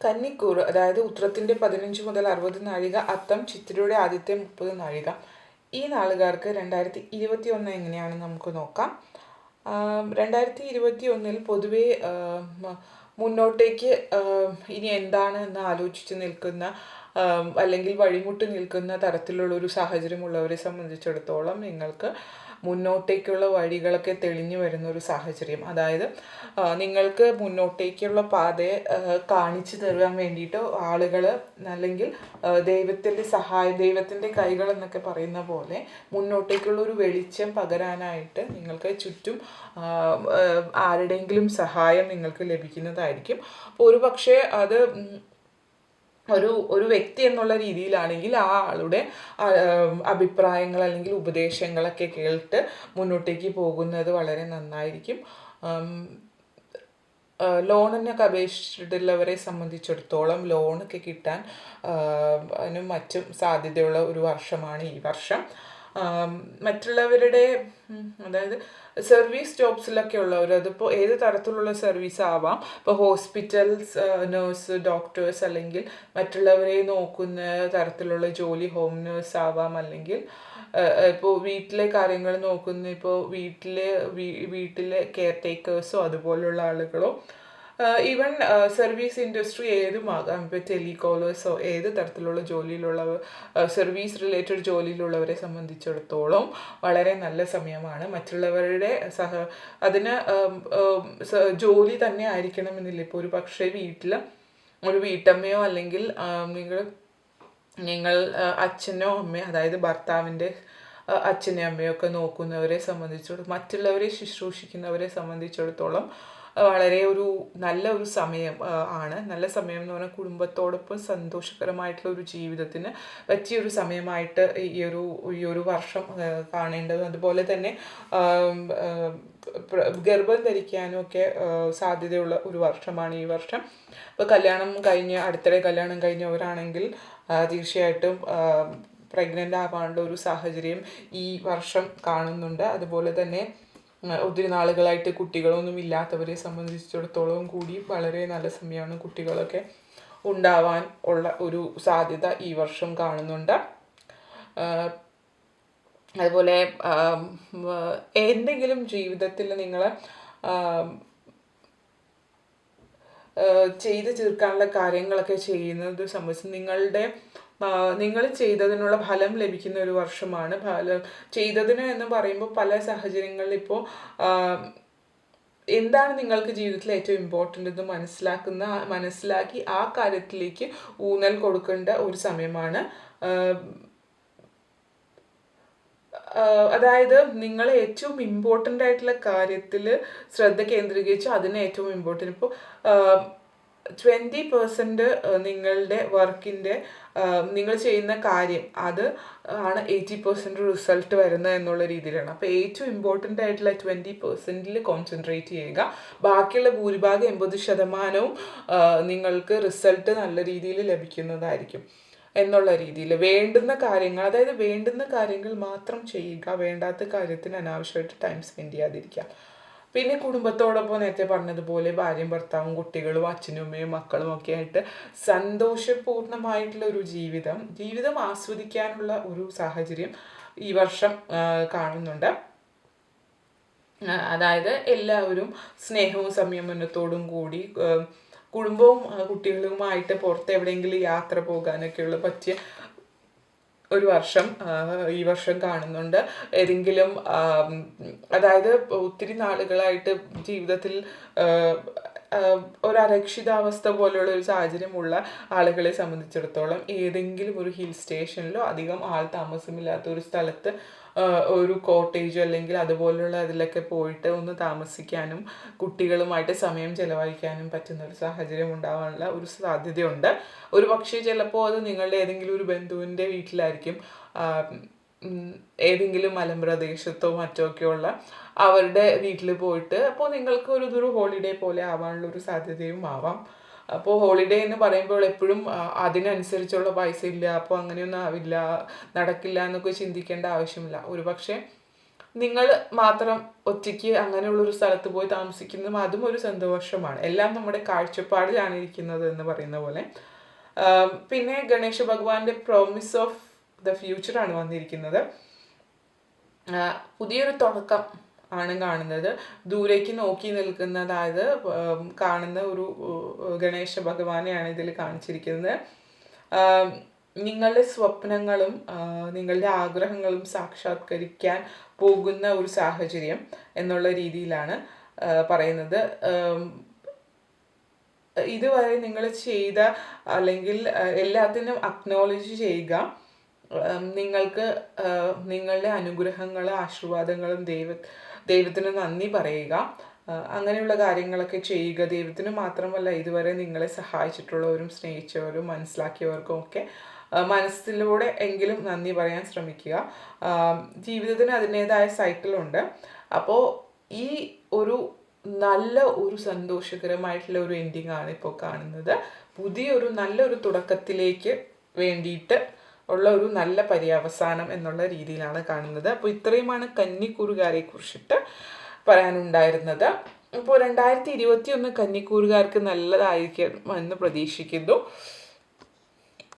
കന്നിക്കൂർ അതായത് ഉത്രത്തിന്റെ പതിനഞ്ച് മുതൽ അറുപത് നാഴിക അത്തം ചിത്തിരയുടെ ആദ്യത്തെ മുപ്പത് നാഴിക. ഈ നാളുകാർക്ക് രണ്ടായിരത്തി ഇരുപത്തി ഒന്ന് എങ്ങനെയാണ് നമുക്ക് നോക്കാം. രണ്ടായിരത്തി ഇരുപത്തി ഒന്നിൽ പൊതുവേ മുന്നോട്ടേക്ക് ഇനി എന്താണ് എന്ന് ആലോചിച്ച് നിൽക്കുന്ന അല്ലെങ്കിൽ വഴിമുട്ടി നിൽക്കുന്ന തരത്തിലുള്ള ഒരു സാഹചര്യമുള്ളവരെ സംബന്ധിച്ചിടത്തോളം നിങ്ങൾക്ക് മുന്നോട്ടേക്കുള്ള വഴികളൊക്കെ തെളിഞ്ഞു വരുന്ന ഒരു സാഹചര്യം. അതായത് നിങ്ങൾക്ക് മുന്നോട്ടേക്കുള്ള പാതയെ കാണിച്ചു തരാൻ വേണ്ടിയിട്ട് ആളുകൾ അല്ലെങ്കിൽ ദൈവത്തിന്റെ സഹായം ദൈവത്തിന്റെ കൈകൾ എന്നൊക്കെ പറയുന്ന പോലെ മുന്നോട്ടേക്കുള്ള ഒരു വെളിച്ചം പകരാനായിട്ട് നിങ്ങൾക്ക് ചുറ്റും ആരുടെയെങ്കിലും സഹായം നിങ്ങൾക്ക് ലഭിക്കുന്നതായിരിക്കും. അപ്പോൾ ഒരു പക്ഷേ അത് ഒരു ഒരു വ്യക്തി എന്നുള്ള രീതിയിലാണെങ്കിൽ ആ ആളുടെ അഭിപ്രായങ്ങൾ അല്ലെങ്കിൽ ഉപദേശങ്ങളൊക്കെ കേട്ട് മുന്നോട്ടേക്ക് പോകുന്നത് വളരെ നന്നായിരിക്കും. ലോണിനൊക്കെ അപേക്ഷിച്ചിട്ടുള്ളവരെ സംബന്ധിച്ചിടത്തോളം ലോണൊക്കെ കിട്ടാൻ അതിനും മറ്റും സാധ്യതയുള്ള ഒരു വർഷമാണ് ഈ വർഷം. മറ്റുള്ളവരുടെ അതായത് സർവീസ് ജോബ്സിലൊക്കെ ഉള്ളവർ അതിപ്പോൾ ഏത് തരത്തിലുള്ള സർവീസ് ആവാം? ഇപ്പോൾ ഹോസ്പിറ്റൽസ് നേഴ്സ് ഡോക്ടേഴ്സ് അല്ലെങ്കിൽ മറ്റുള്ളവരെ നോക്കുന്ന തരത്തിലുള്ള ജോലി ഹോം നേഴ്സ് ആവാം അല്ലെങ്കിൽ ഇപ്പോൾ വീട്ടിലെ കാര്യങ്ങൾ നോക്കുന്ന ഇപ്പോൾ വീട്ടിലെ വീട്ടിലെ കെയർ ടേക്കേഴ്സോ അതുപോലുള്ള ആളുകളോ ഈവൻ സർവീസ് ഇൻഡസ്ട്രി ഏതുമാകാം ഇപ്പോൾ ടെലികോളേഴ്സോ ഏത് തരത്തിലുള്ള ജോലിയിലുള്ള സർവീസ് റിലേറ്റഡ് ജോലിയിലുള്ളവരെ സംബന്ധിച്ചിടത്തോളം വളരെ നല്ല സമയമാണ്. മറ്റുള്ളവരുടെ സഹ അതിന് ജോലി തന്നെ ആയിരിക്കണമെന്നില്ല. ഇപ്പോൾ ഒരു പക്ഷേ വീട്ടിൽ ഒരു വീട്ടമ്മയോ അല്ലെങ്കിൽ നിങ്ങൾ നിങ്ങൾ അച്ഛനോ അമ്മയോ അതായത് ഭർത്താവിന്റെ അച്ഛനെയും അമ്മയൊക്കെ നോക്കുന്നവരെ സംബന്ധിച്ചിടത്തോളം മറ്റുള്ളവരെ ശുശ്രൂഷിക്കുന്നവരെ സംബന്ധിച്ചിടത്തോളം വളരെ ഒരു നല്ല ഒരു സമയം ആണ്. നല്ല സമയം എന്ന് പറഞ്ഞാൽ കുടുംബത്തോടൊപ്പം സന്തോഷകരമായിട്ടുള്ള ഒരു ജീവിതത്തിന് പറ്റിയൊരു സമയമായിട്ട് ഈ ഒരു ഈ ഒരു വർഷം കാണേണ്ടത്. അതുപോലെ തന്നെ ഗർഭം ധരിക്കാനും ഒക്കെ സാധ്യതയുള്ള ഒരു വർഷമാണ് ഈ വർഷം. ഇപ്പോൾ കല്യാണം കഴിഞ്ഞ് അടുത്തിടെ കല്യാണം കഴിഞ്ഞവരാണെങ്കിൽ തീർച്ചയായിട്ടും പ്രഗ്നന്റ് ആവാനുള്ള ഒരു സാഹചര്യം ഈ വർഷം കാണുന്നുണ്ട്. അതുപോലെ തന്നെ ഒത്തിരി നാളുകളായിട്ട് കുട്ടികളൊന്നും ഇല്ലാത്തവരെ സംബന്ധിച്ചിടത്തോളം കൂടി വളരെ നല്ല സമയമാണ് കുട്ടികളൊക്കെ ഉണ്ടാവാൻ ഉള്ള ഒരു സാധ്യത ഈ വർഷം കാണുന്നുണ്ട്. അതുപോലെ എന്തെങ്കിലും ജീവിതത്തിൽ നിങ്ങൾ ചെയ്ത് തീർക്കാനുള്ള കാര്യങ്ങളൊക്കെ ചെയ്യുന്നത് സംബന്ധിച്ച് നിങ്ങളുടെ നിങ്ങൾ ചെയ്തതിനുള്ള ഫലം ലഭിക്കുന്ന ഒരു വർഷമാണ് ഫലം. ചെയ്തതിന് എന്ന് പറയുമ്പോൾ പല സാഹചര്യങ്ങളിൽ ഇപ്പോൾ എന്താണ് നിങ്ങൾക്ക് ജീവിതത്തിൽ ഏറ്റവും ഇമ്പോർട്ടന്റ് എന്ന് മനസ്സിലാക്കുന്ന മനസ്സിലാക്കി ആ കാര്യത്തിലേക്ക് ഊന്നൽ കൊടുക്കേണ്ട ഒരു സമയമാണ്. അതായത് നിങ്ങൾ ഏറ്റവും ഇമ്പോർട്ടന്റ് ആയിട്ടുള്ള കാര്യത്തിൽ ശ്രദ്ധ കേന്ദ്രീകരിച്ച് അതിനെ ഏറ്റവും ഇമ്പോർട്ടന്റ് ഇപ്പോൾ ട്വന്റി പെർസെന്റ് നിങ്ങളുടെ വർക്കിന്റെ നിങ്ങൾ ചെയ്യുന്ന കാര്യം അത് ആണ് എയ്റ്റി പെർസെന്റ് റിസൾട്ട് വരുന്നത് എന്നുള്ള രീതിയിലാണ്. അപ്പോൾ ഏറ്റവും ഇമ്പോർട്ടന്റ് ആയിട്ടുള്ള ട്വന്റി പെർസെന്റിൽ കോൺസെൻട്രേറ്റ് ചെയ്യുക. ബാക്കിയുള്ള ഭൂരിഭാഗം എൺപത് ശതമാനവും നിങ്ങൾക്ക് റിസൾട്ട് നല്ല രീതിയിൽ ലഭിക്കുന്നതായിരിക്കും എന്നുള്ള രീതിയിൽ. വേണ്ടുന്ന കാര്യങ്ങൾ അതായത് വേണ്ടുന്ന കാര്യങ്ങൾ മാത്രം ചെയ്യുക വേണ്ടാത്ത കാര്യത്തിന് അനാവശ്യമായിട്ട് ടൈം സ്പെൻഡ് ചെയ്യാതിരിക്കുക. പിന്നെ കുടുംബത്തോടൊപ്പം നേരത്തെ പറഞ്ഞതുപോലെ ഭാര്യയും ഭർത്താവും കുട്ടികളും അച്ഛനും അമ്മയും മക്കളും ഒക്കെ ആയിട്ട് സന്തോഷപൂർണമായിട്ടുള്ള ഒരു ജീവിതം ജീവിതം ആസ്വദിക്കാനുള്ള ഒരു സാഹചര്യം ഈ വർഷം കാണുന്നുണ്ട്. അതായത് എല്ലാവരും സ്നേഹവും സംയമനത്തോടും കൂടി കുടുംബവും കുട്ടികളുമായിട്ട് പുറത്ത് എവിടെയെങ്കിലും യാത്ര പോകാനൊക്കെയുള്ള പറ്റിയ ഒരു വർഷം ഈ വർഷം കാണുന്നുണ്ട്. ഏതെങ്കിലും അതായത് ഒത്തിരി നാളുകളായിട്ട് ജീവിതത്തിൽ ഒരു അരക്ഷിതാവസ്ഥ പോലെയുള്ള ഒരു സാഹചര്യമുള്ള ആളുകളെ സംബന്ധിച്ചിടത്തോളം ഏതെങ്കിലും ഒരു ഹിൽ സ്റ്റേഷനിലോ അധികം ആൾ താമസമില്ലാത്ത ഒരു സ്ഥലത്ത് ഒരു കോട്ടേജ് അല്ലെങ്കിൽ അതുപോലെയുള്ള അതിലൊക്കെ പോയിട്ട് ഒന്ന് താമസിക്കാനും കുട്ടികളുമായിട്ട് സമയം ചെലവഴിക്കാനും പറ്റുന്ന ഒരു സാഹചര്യം ഉണ്ടാവാനുള്ള ഒരു സാധ്യതയുണ്ട്. ഒരു പക്ഷേ ചിലപ്പോൾ അത് നിങ്ങളുടെ ഏതെങ്കിലും ഒരു ബന്ധുവിന്റെ വീട്ടിലായിരിക്കും ഏതെങ്കിലും മലമ്പ്രദേശത്തോ മറ്റോ ഒക്കെയുള്ള അവരുടെ വീട്ടിൽ പോയിട്ട് അപ്പോൾ നിങ്ങൾക്ക് ഒരു ഇതൊരു ഹോളിഡേ പോലെ ആവാനുള്ള ഒരു സാധ്യതയും ആവാം. അപ്പോൾ ഹോളിഡേ എന്ന് പറയുമ്പോൾ എപ്പോഴും അതിനനുസരിച്ചുള്ള പൈസ ഇല്ല അപ്പോൾ അങ്ങനെയൊന്നും ആവില്ല നടക്കില്ല എന്നൊക്കെ ചിന്തിക്കേണ്ട ആവശ്യമില്ല. ഒരു പക്ഷേ നിങ്ങൾ മാത്രം ഒറ്റയ്ക്ക് അങ്ങനെയുള്ളൊരു സ്ഥലത്ത് പോയി താമസിക്കുന്നതും അതും ഒരു സന്തോഷമാണ്. എല്ലാം നമ്മുടെ കാഴ്ചപ്പാടിലാണ് ഇരിക്കുന്നത് എന്ന് പറയുന്ന പോലെ. പിന്നെ ഗണേശ ഭഗവാന്റെ പ്രോമിസ് ഓഫ് ദ ഫ്യൂച്ചറാണ് വന്നിരിക്കുന്നത്. പുതിയൊരു തുടക്കം ആണ് കാണുന്നത്. ദൂരേക്ക് നോക്കി നിൽക്കുന്ന അതായത് കാണുന്ന ഒരു ഗണേശ ഭഗവാനെയാണ് ഇതിൽ കാണിച്ചിരിക്കുന്നത്. നിങ്ങളുടെ സ്വപ്നങ്ങളും നിങ്ങളുടെ ആഗ്രഹങ്ങളും സാക്ഷാത്കരിക്കാൻ പോകുന്ന ഒരു സാഹചര്യം എന്നുള്ള രീതിയിലാണ് പറയുന്നത്. ഇതുവരെ നിങ്ങൾ ചെയ്ത അല്ലെങ്കിൽ എല്ലാത്തിനും അക്നോളജ് ചെയ്യുക. നിങ്ങൾക്ക് നിങ്ങളുടെ അനുഗ്രഹങ്ങളും ആശീർവാദങ്ങളും ദൈവ ദൈവത്തിന് നന്ദി പറയുക. അങ്ങനെയുള്ള കാര്യങ്ങളൊക്കെ ചെയ്യുക. ദൈവത്തിന് മാത്രമല്ല ഇതുവരെ നിങ്ങളെ സഹായിച്ചിട്ടുള്ളവരും സ്നേഹിച്ചവരും മനസ്സിലാക്കിയവർക്കും ഒക്കെ മനസ്സിലൂടെ എങ്കിലും നന്ദി പറയാൻ ശ്രമിക്കുക. ജീവിതത്തിന് അതിന്റെതായ സൈക്കിളുണ്ട്. അപ്പോൾ ഈ ഒരു നല്ല ഒരു സന്തോഷകരമായിട്ടുള്ള ഒരു എൻഡിങ് ആണ് ഇപ്പോൾ കാണുന്നത്. പുതിയൊരു നല്ലൊരു തുടക്കത്തിലേക്ക് വേണ്ടിയിട്ട് ഉള്ള ഒരു നല്ല പര്യവസാനം എന്നുള്ള രീതിയിലാണ് കാണുന്നത്. അപ്പോൾ ഇത്രയുമാണ് കന്നിക്കൂറുകാരെ കുറിച്ചിട്ട് പറയാനുണ്ടായിരുന്നത്. ഇപ്പോൾ രണ്ടായിരത്തി ഇരുപത്തി ഒന്ന് കന്നിക്കൂറുകാർക്ക് നല്ലതായിരിക്കും എന്ന് പ്രതീക്ഷിക്കുന്നു.